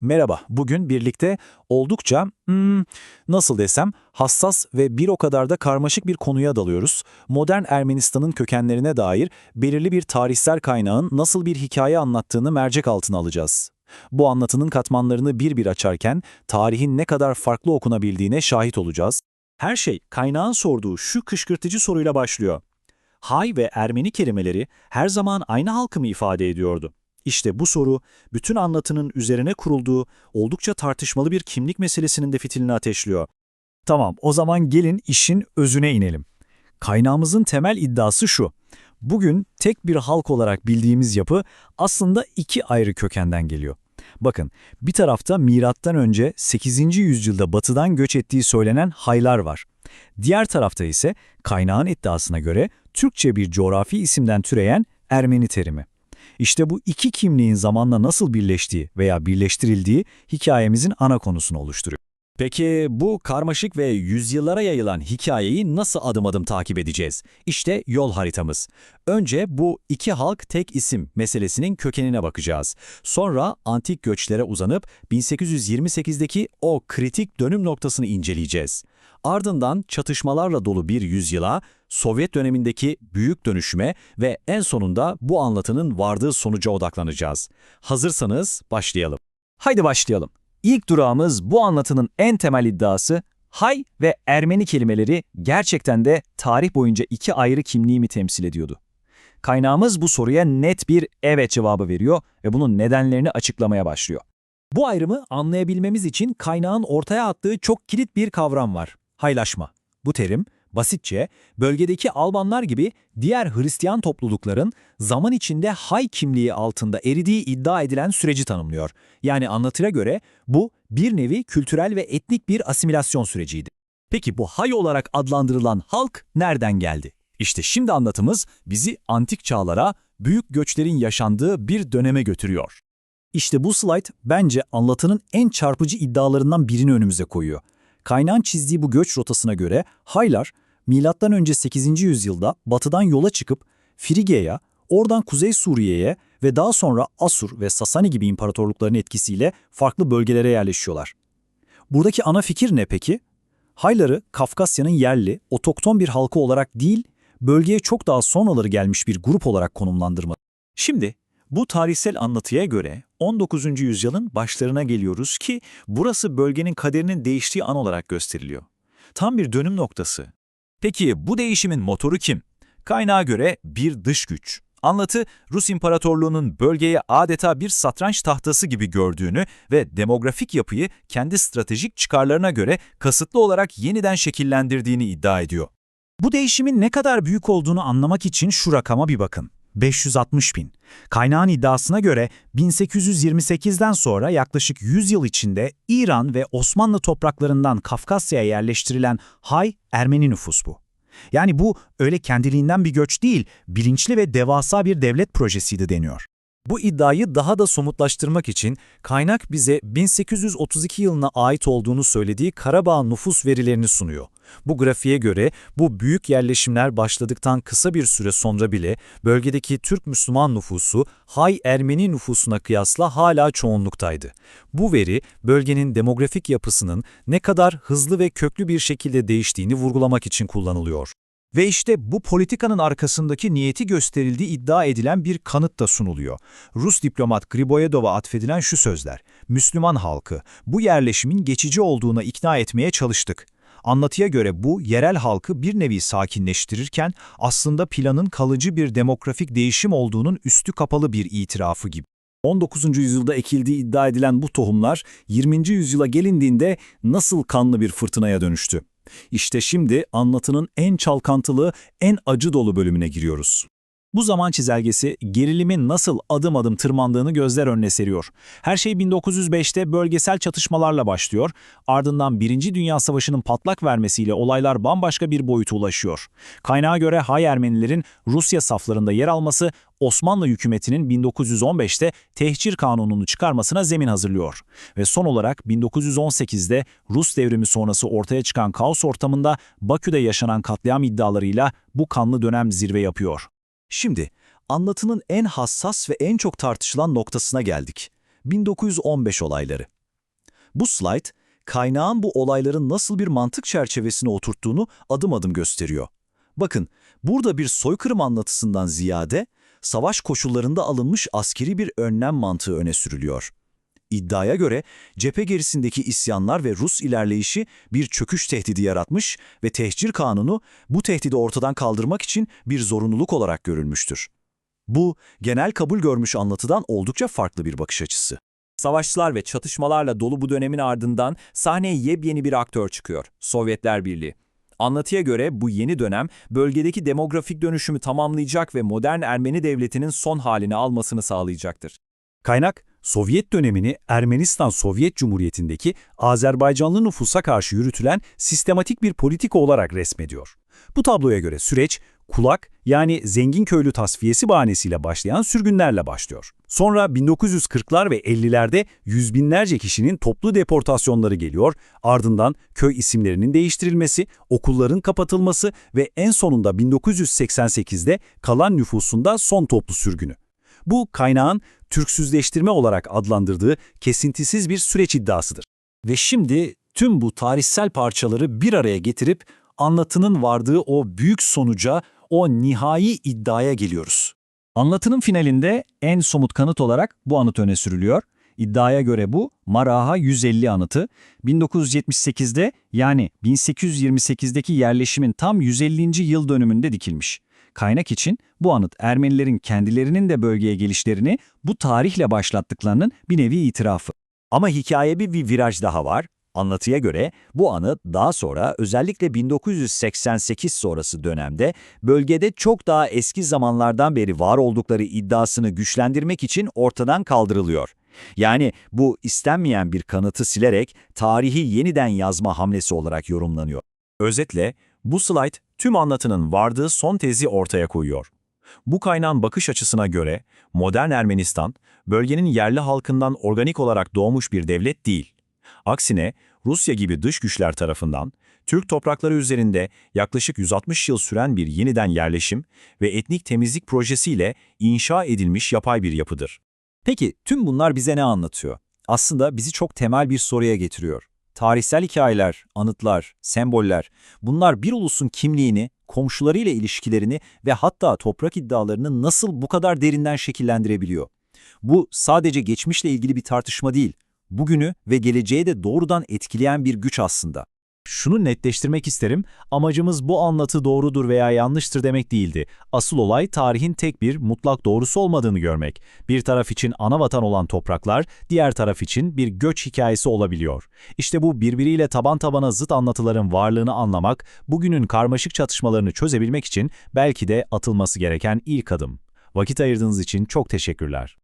Merhaba, bugün birlikte oldukça, hmm, nasıl desem, hassas ve bir o kadar da karmaşık bir konuya dalıyoruz. Modern Ermenistan'ın kökenlerine dair belirli bir tarihsel kaynağın nasıl bir hikaye anlattığını mercek altına alacağız. Bu anlatının katmanlarını bir bir açarken tarihin ne kadar farklı okunabildiğine şahit olacağız. Her şey kaynağın sorduğu şu kışkırtıcı soruyla başlıyor. Hay ve Ermeni kelimeleri her zaman aynı halkı mı ifade ediyordu? İşte bu soru, bütün anlatının üzerine kurulduğu oldukça tartışmalı bir kimlik meselesinin de fitilini ateşliyor. Tamam, o zaman gelin işin özüne inelim. Kaynağımızın temel iddiası şu. Bugün tek bir halk olarak bildiğimiz yapı aslında iki ayrı kökenden geliyor. Bakın, bir tarafta milattan önce 8. yüzyılda batıdan göç ettiği söylenen Haylar var. Diğer tarafta ise kaynağın iddiasına göre Türkçe bir coğrafi isimden türeyen Ermeni terimi. İşte bu iki kimliğin zamanla nasıl birleştiği veya birleştirildiği hikayemizin ana konusunu oluşturuyor. Peki bu karmaşık ve yüzyıllara yayılan hikayeyi nasıl adım adım takip edeceğiz? İşte yol haritamız. Önce bu iki halk tek isim meselesinin kökenine bakacağız. Sonra antik göçlere uzanıp 1828'deki o kritik dönüm noktasını inceleyeceğiz. Ardından çatışmalarla dolu bir yüzyıla, Sovyet dönemindeki büyük dönüşüme ve en sonunda bu anlatının vardığı sonuca odaklanacağız. Hazırsanız başlayalım. Haydi başlayalım. İlk durağımız bu anlatının en temel iddiası, Hay ve Ermeni kelimeleri gerçekten de tarih boyunca iki ayrı kimliği mi temsil ediyordu? Kaynağımız bu soruya net bir evet cevabı veriyor ve bunun nedenlerini açıklamaya başlıyor. Bu ayrımı anlayabilmemiz için kaynağın ortaya attığı çok kilit bir kavram var. Haylaşma. Bu terim, basitçe, bölgedeki Albanlar gibi diğer Hristiyan toplulukların zaman içinde hay kimliği altında eridiği iddia edilen süreci tanımlıyor. Yani anlatıya göre bu bir nevi kültürel ve etnik bir asimilasyon süreciydi. Peki bu hay olarak adlandırılan halk nereden geldi? İşte şimdi anlatımız bizi antik çağlara, büyük göçlerin yaşandığı bir döneme götürüyor. İşte bu slide bence anlatının en çarpıcı iddialarından birini önümüze koyuyor. Kaynağın çizdiği bu göç rotasına göre Haylar, M.Ö. 8. yüzyılda batıdan yola çıkıp Frigya'ya, oradan Kuzey Suriye'ye ve daha sonra Asur ve Sasani gibi imparatorlukların etkisiyle farklı bölgelere yerleşiyorlar. Buradaki ana fikir ne peki? Haylar'ı Kafkasya'nın yerli, otokton bir halkı olarak değil, bölgeye çok daha sonraları gelmiş bir grup olarak konumlandırma. Şimdi bu tarihsel anlatıya göre 19. yüzyılın başlarına geliyoruz ki burası bölgenin kaderinin değiştiği an olarak gösteriliyor. Tam bir dönüm noktası. Peki bu değişimin motoru kim? Kaynağa göre bir dış güç. Anlatı, Rus İmparatorluğu'nun bölgeye adeta bir satranç tahtası gibi gördüğünü ve demografik yapıyı kendi stratejik çıkarlarına göre kasıtlı olarak yeniden şekillendirdiğini iddia ediyor. Bu değişimin ne kadar büyük olduğunu anlamak için şu rakama bir bakın. 560 bin. Kaynağın iddiasına göre 1828'den sonra yaklaşık 100 yıl içinde İran ve Osmanlı topraklarından Kafkasya'ya yerleştirilen Hay Ermeni nüfus bu. Yani bu öyle kendiliğinden bir göç değil, bilinçli ve devasa bir devlet projesiydi deniyor. Bu iddiayı daha da somutlaştırmak için kaynak bize 1832 yılına ait olduğunu söylediği Karabağ nüfus verilerini sunuyor. Bu grafiğe göre bu büyük yerleşimler başladıktan kısa bir süre sonra bile bölgedeki Türk Müslüman nüfusu Hay Ermeni nüfusuna kıyasla hala çoğunluktaydı. Bu veri bölgenin demografik yapısının ne kadar hızlı ve köklü bir şekilde değiştiğini vurgulamak için kullanılıyor. Ve işte bu politikanın arkasındaki niyeti gösterildiği iddia edilen bir kanıt da sunuluyor. Rus diplomat Griboyedov'a atfedilen şu sözler, Müslüman halkı bu yerleşimin geçici olduğuna ikna etmeye çalıştık. Anlatıya göre bu yerel halkı bir nevi sakinleştirirken aslında planın kalıcı bir demografik değişim olduğunun üstü kapalı bir itirafı gibi. 19. yüzyılda ekildiği iddia edilen bu tohumlar 20. yüzyıla gelindiğinde nasıl kanlı bir fırtınaya dönüştü? İşte şimdi anlatının en çalkantılı, en acı dolu bölümüne giriyoruz. Bu zaman çizelgesi gerilimin nasıl adım adım tırmandığını gözler önüne seriyor. Her şey 1905'te bölgesel çatışmalarla başlıyor, ardından Birinci Dünya Savaşı'nın patlak vermesiyle olaylar bambaşka bir boyuta ulaşıyor. Kaynağa göre Hay Ermenilerin Rusya saflarında yer alması, Osmanlı hükümetinin 1915'te tehcir kanununu çıkarmasına zemin hazırlıyor. Ve son olarak 1918'de Rus devrimi sonrası ortaya çıkan kaos ortamında Bakü'de yaşanan katliam iddialarıyla bu kanlı dönem zirve yapıyor. Şimdi anlatının en hassas ve en çok tartışılan noktasına geldik. 1915 olayları. Bu slide, kaynağın bu olayların nasıl bir mantık çerçevesine oturttuğunu adım adım gösteriyor. Bakın, burada bir soykırım anlatısından ziyade, savaş koşullarında alınmış askeri bir önlem mantığı öne sürülüyor. İddiaya göre cephe gerisindeki isyanlar ve Rus ilerleyişi bir çöküş tehdidi yaratmış ve tehcir kanunu bu tehdidi ortadan kaldırmak için bir zorunluluk olarak görülmüştür. Bu, genel kabul görmüş anlatıdan oldukça farklı bir bakış açısı. Savaşlar ve çatışmalarla dolu bu dönemin ardından sahneye yepyeni bir aktör çıkıyor, Sovyetler Birliği. Anlatıya göre bu yeni dönem bölgedeki demografik dönüşümü tamamlayacak ve modern Ermeni devletinin son halini almasını sağlayacaktır. Kaynak, Sovyet dönemini Ermenistan Sovyet Cumhuriyeti'ndeki Azerbaycanlı nüfusa karşı yürütülen sistematik bir politika olarak resmediyor. Bu tabloya göre süreç, kulak yani zengin köylü tasfiyesi bahanesiyle başlayan sürgünlerle başlıyor. Sonra 1940'lar ve 50'lerde yüz binlerce kişinin toplu deportasyonları geliyor, ardından köy isimlerinin değiştirilmesi, okulların kapatılması ve en sonunda 1988'de kalan nüfusunda son toplu sürgünü. Bu kaynağın Türksüzleştirme olarak adlandırdığı kesintisiz bir süreç iddiasıdır. Ve şimdi tüm bu tarihsel parçaları bir araya getirip anlatının vardığı o büyük sonuca, o nihai iddiaya geliyoruz. Anlatının finalinde en somut kanıt olarak bu anıt öne sürülüyor. İddiaya göre bu Maraha 150 anıtı 1978'de yani 1828'deki yerleşimin tam 150. yıl dönümünde dikilmiş. Kaynak için bu anıt Ermenilerin kendilerinin de bölgeye gelişlerini bu tarihle başlattıklarının bir nevi itirafı. Ama hikaye bir, bir viraj daha var. Anlatıya göre bu anıt daha sonra özellikle 1988 sonrası dönemde bölgede çok daha eski zamanlardan beri var oldukları iddiasını güçlendirmek için ortadan kaldırılıyor. Yani bu istenmeyen bir kanıtı silerek tarihi yeniden yazma hamlesi olarak yorumlanıyor. Özetle bu slide tüm anlatının vardığı son tezi ortaya koyuyor. Bu kaynağın bakış açısına göre modern Ermenistan, bölgenin yerli halkından organik olarak doğmuş bir devlet değil. Aksine Rusya gibi dış güçler tarafından Türk toprakları üzerinde yaklaşık 160 yıl süren bir yeniden yerleşim ve etnik temizlik projesiyle inşa edilmiş yapay bir yapıdır. Peki tüm bunlar bize ne anlatıyor? Aslında bizi çok temel bir soruya getiriyor. Tarihsel hikayeler, anıtlar, semboller, bunlar bir ulusun kimliğini, komşularıyla ilişkilerini ve hatta toprak iddialarını nasıl bu kadar derinden şekillendirebiliyor? Bu sadece geçmişle ilgili bir tartışma değil, bugünü ve geleceği de doğrudan etkileyen bir güç aslında. Şunu netleştirmek isterim, amacımız bu anlatı doğrudur veya yanlıştır demek değildi. Asıl olay tarihin tek bir mutlak doğrusu olmadığını görmek. Bir taraf için ana vatan olan topraklar, diğer taraf için bir göç hikayesi olabiliyor. İşte bu birbiriyle taban tabana zıt anlatıların varlığını anlamak, bugünün karmaşık çatışmalarını çözebilmek için belki de atılması gereken ilk adım. Vakit ayırdığınız için çok teşekkürler.